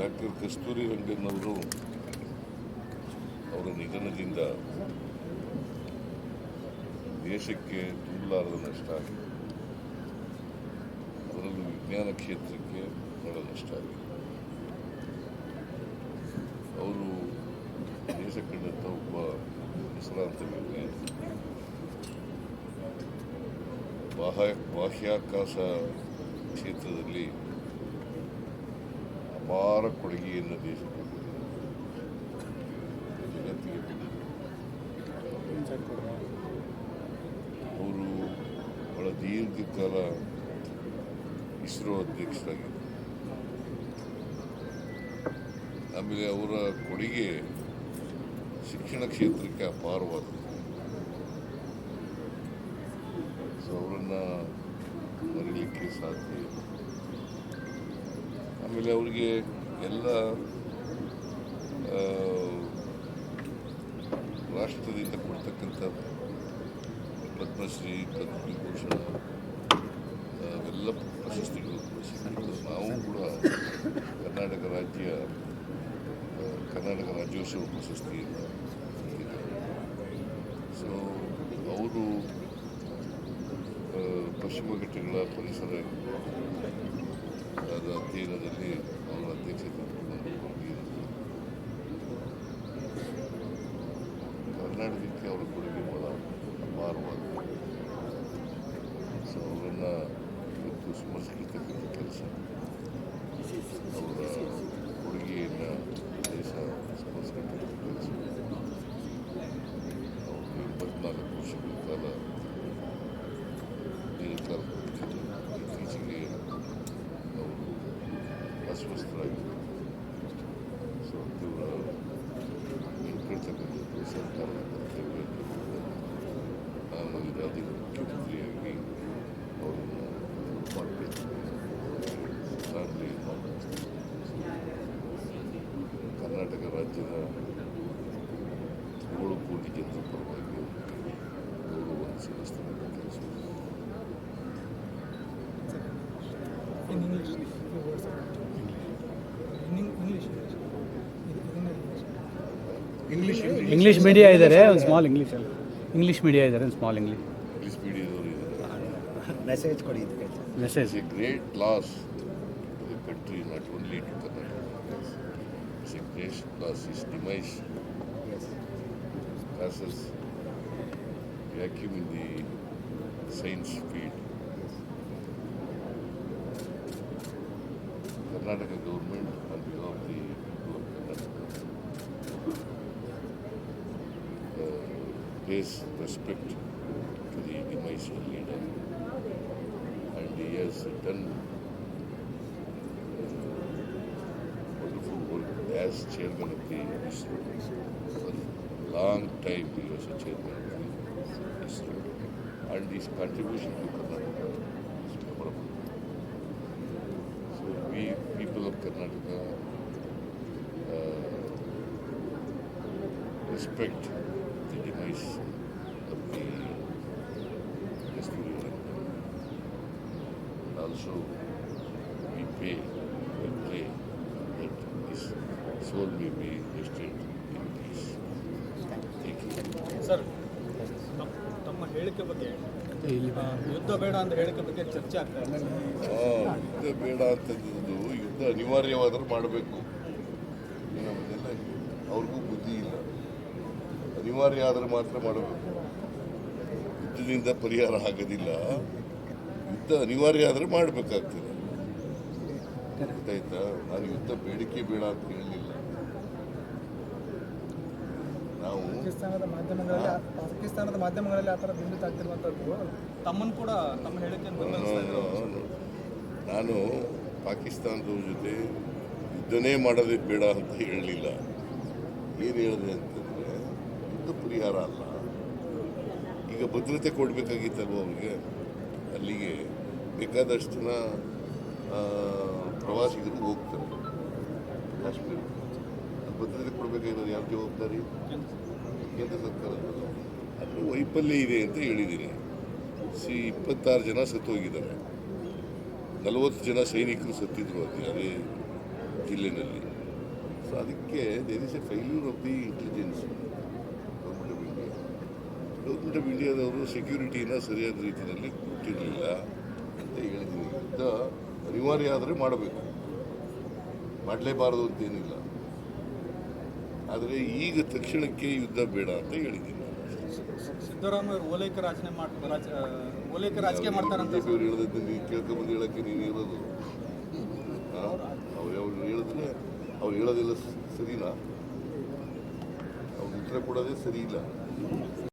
Doctor Kasturi Rangan ಅವರು ಅವರ ನಿಧನದಿಂದ ದೇಶಕ್ಕೆ ತುಂಬಲಾರದ ನಷ್ಟ ಆಗಿದೆ. ಅದರಲ್ಲೂ ವಿಜ್ಞಾನ ಕ್ಷೇತ್ರಕ್ಕೆ ಬಹಳ ನಷ್ಟ ಆಗಿದೆ. ಅವರು ದೇಶ ಕಂಡಂಥ ಒಬ್ಬ ಹೆಸರಾಂತ ವಿಜ್ಞಾನಿ ಬಾಹ್ಯ ಬಾಹ್ಯಾಕಾಶ ಕ್ಷೇತ್ರದಲ್ಲಿ ಅಪಾರ ಕೊಡುಗೆಯನ್ನು ದೇಶಕ್ಕೆ. ಅವರು ಬಹಳ ದೀರ್ಘಕಾಲ ಇಸ್ರೋ ಅಧ್ಯಕ್ಷರಾಗಿದ್ದರು. ಆಮೇಲೆ ಅವರ ಕೊಡುಗೆ ಶಿಕ್ಷಣ ಕ್ಷೇತ್ರಕ್ಕೆ ಅಪಾರವಾದದ್ದು. ಸೊ ಅವರನ್ನು ಮರೀಲಿಕ್ಕೆ ಸಾಧ್ಯ ಇಲ್ಲ. ಆಮೇಲೆ ಅವರಿಗೆ ಎಲ್ಲ ರಾಷ್ಟ್ರದಿಂದ ಕೊಡ್ತಕ್ಕಂಥ ಪದ್ಮಶ್ರೀ, ಪದ್ಮವಿಭೂಷಣ ಎಲ್ಲ ಅವೆಲ್ಲ ಪ್ರಶಸ್ತಿಗಳು ಕೂಡ ಸಿಕ್ಕಿದ್ದು ನಾವು ಕೂಡ ಕರ್ನಾಟಕ ರಾಜ್ಯ ಕರ್ನಾಟಕ ರಾಜ್ಯೋತ್ಸವ ಪ್ರಶಸ್ತಿಯನ್ನು ಸೊ ಅವರು ಪಶ್ಚಿಮ ಘಟ್ಟಗಳ ಪರಿಸರ ಅದ ಅಧ್ಯಯನದಲ್ಲಿ ಅವರ ಅಧ್ಯಕ್ಷತೆ ಕರ್ನಾಟಕಕ್ಕೆ ಅವರ ಕೊಡುಗೆ ಬಹಳ ಅಪಾರವಾದ ಸೊ, ಅವರನ್ನು ಇವತ್ತು ಸ್ಮರಿಸತಕ್ಕಂಥ ಕೆಲಸ. ಅವರ ಕೊಡುಗೆಯನ್ನು ದೇಶ ಸ್ಮರಿಸತಕ್ಕಂಥ ಕೆಲಸ ಅವರು ಎಂಬತ್ನಾಲ್ಕು ವರ್ಷಗಳ ಕಾಲ ದೀರ್ಘಕಾಲ ಬದುಕಿದ್ರು. ಇತ್ತೀಚೆಗೆ ಅವರು ಅಸ್ವಸ್ಥರಾಗಿದ್ದರು ಸೊ ಇವರ ಇಟ್ಕೊಳ್ತಕ್ಕಂಥದ್ದು ಸರ್ಕಾರದ ಕರ್ತವ್ಯ ಅಂತ ರಾಜ್ಯದ ಮುಖ್ಯಮಂತ್ರಿಯಾಗಿ ಅವರನ್ನು ಮಾಡಬೇಕು ಮಾಡಬೇಕು ಕರ್ನಾಟಕ ರಾಜ್ಯದ ಏಳು ಕೋಟಿ ಜನರ ಪರವಾಗಿ ಗೌರವವನ್ನು ಸಲ್ಲಿಸ್ತಕ್ಕಂಥ ಕೆಲಸ. ಇಂಗ್ಲಿಷ್ ಇಂಗ್ಲೀಷ್ ಮೀಡಿಯಾ ಇದ್ದಾರೆ ಒಂದು ಸ್ಮಾಲ್ ಇಂಗ್ಲಿಷ್ ಅಲ್ಲಿ. ಇಂಗ್ಲೀಷ್ ಮೀಡಿಯಾ ಇದ್ದಾರೆ ಒಂದು ಸ್ಮಾಲ್ ಇಂಗ್ಲೀಷ್ ಇಂಗ್ಲೀಷ್ ಮೀಡಿಯಾದವರು ಇದ್ದಾರೆ ಮೆಸೇಜ್ ಕೊಡಿ ಇದಕ್ಕೆ message It's a great loss to the country, not only to Karnataka. It's a great loss. His demise causes vacuum in the science field. Karnataka government, on behalf of the people of Karnataka, Pays respect to the the leader and he has done wonderful work as chairman of the ISRO. For a long time he was a chairman of the ISRO and his contribution to Karnataka is memorable. So we people of Karnataka uh, respect demise of the Kasturi also we pay, we pray that this soul may be rested in peace. Thank you. Sir ತಮ್ಮ ಹೇಳಿಕೆ ಬಗ್ಗೆ ಯುದ್ಧ ಬೇಡ ಅಂತ ಹೇಳಿಕೆ ಬಗ್ಗೆ ಚರ್ಚೆ ಆಗ್ತಾ ಇದೆ ಯುದ್ಧ ಬೇಡ ಅಂತಂದು ಯುದ್ಧ ಅನಿವಾರ್ಯವಾದರೂ ಮಾಡಬೇಕು ನಮ್ಮದೆಲ್ಲ ಅವ್ರಿಗೂ ಅನಿವಾರ್ಯ ಆದರೆ ಮಾತ್ರ ಮಾಡಬೇಕು ಯುದ್ಧದಿಂದ ಪರಿಹಾರ ಆಗೋದಿಲ್ಲ. ಯುದ್ಧ ಅನಿವಾರ್ಯ ಆದರೆ ಮಾಡಬೇಕಾಗ್ತದೆ. ಗೊತ್ತಾಯ್ತಾ? ನಾನು ಯುದ್ಧ ಬೇಡಿಕೆ ಬೇಡ ಅಂತ ಹೇಳಲಿಲ್ಲ. ನಾವು ಪಾಕಿಸ್ತಾನದ ಮಾಧ್ಯಮಗಳಲ್ಲಿ ಪಾಕಿಸ್ತಾನದ ಮಾಧ್ಯಮಗಳಲ್ಲಿ ಆ ಥರ ಬಿಂಬಿತ ಆಗ್ತಿರುವಂಥದ್ದು ತಮ್ಮನ್ನು ಕೂಡ ತಮ್ಮ ಇದ್ರು ನಾನು ಪಾಕಿಸ್ತಾನದವ್ರ ಜೊತೆ ಯುದ್ಧನೇ ಮಾಡೋದೇ ಬೇಡ ಅಂತ ಹೇಳಲಿಲ್ಲ. ಏನು ಹೇಳಿದೆ ಅಂತಂದರೆ ಯುದ್ಧ ಪರಿಹಾರ ಅಲ್ಲ. ಈಗ ಭದ್ರತೆ ಕೊಡಬೇಕಾಗಿತ್ತಲ್ವ ಅವರಿಗೆ? ಅಲ್ಲಿಗೆ ಬೇಕಾದಷ್ಟು ಜನ ಪ್ರವಾಸಿಗರು ಹೋಗ್ತಾರೆ. ಕಾಶ್ಮೀರ. ಅದು ಭದ್ರತೆ ಕೊಡಬೇಕಾಗಿರೋದು ಯಾವ ಜವಾಬ್ದಾರಿ? ಕೇಂದ್ರ ಸರ್ಕಾರ ಅದು ವೈಫಲ್ಯ ಇದೆ ಅಂತ ಹೇಳಿದ್ದೀನಿ. ಸಿ, ಇಪ್ಪತ್ತಾರು ಜನ ಸತ್ತೋಗಿದ್ದಾರೆ. ನಲವತ್ತು ಜನ ಸೈನಿಕರು ಸತ್ತಿದ್ರು ಅದೇ ಅದೇ ಜಿಲ್ಲೆಯಲ್ಲಿ ಸೊ ಅದಕ್ಕೆ there is a failure of the intelligence government of ಇಂಡಿಯಾದವರು ಸೆಕ್ಯೂರಿಟಿನ ಸರಿಯಾದ ರೀತಿಯಲ್ಲಿ ಕೊಟ್ಟಿರಲಿಲ್ಲ ಅಂತ ಹೇಳಿದ್ದೀನಿ ಯುದ್ಧ ಅನಿವಾರ್ಯ ಆದರೆ ಮಾಡಬೇಕು. ಮಾಡಲೇಬಾರದು ಅಂತೇನಿಲ್ಲ. ಆದರೆ ಈಗ ತಕ್ಷಣಕ್ಕೆ ಯುದ್ಧ ಬೇಡ ಅಂತ ಹೇಳಿದ್ದೀನಿ ಸಿದ್ದರಾಮಯ್ಯ ಓಲೈಕೆ ರಾಜನೆ ಓಲೈಕೆ ರಾಜಕೀಯ ಮಾಡ್ತಾರಂತ ಅವ್ರು ಹೇಳೋದನ್ನ ನೀನು ಕೇಳ್ಕೊಂಬಂದು ಹೇಳಕ್ಕೆ ನೀನು ಇರೋದು ಅವ್ರು ಅವ್ರು ಹೇಳಿದ್ರೆ ಅವ್ರು ಹೇಳೋದಿಲ್ಲ ಸರಿನಾ? ಅವ್ರು ಉತ್ತರ ಕೊಡೋದೇ ಸರಿ ಇಲ್ಲ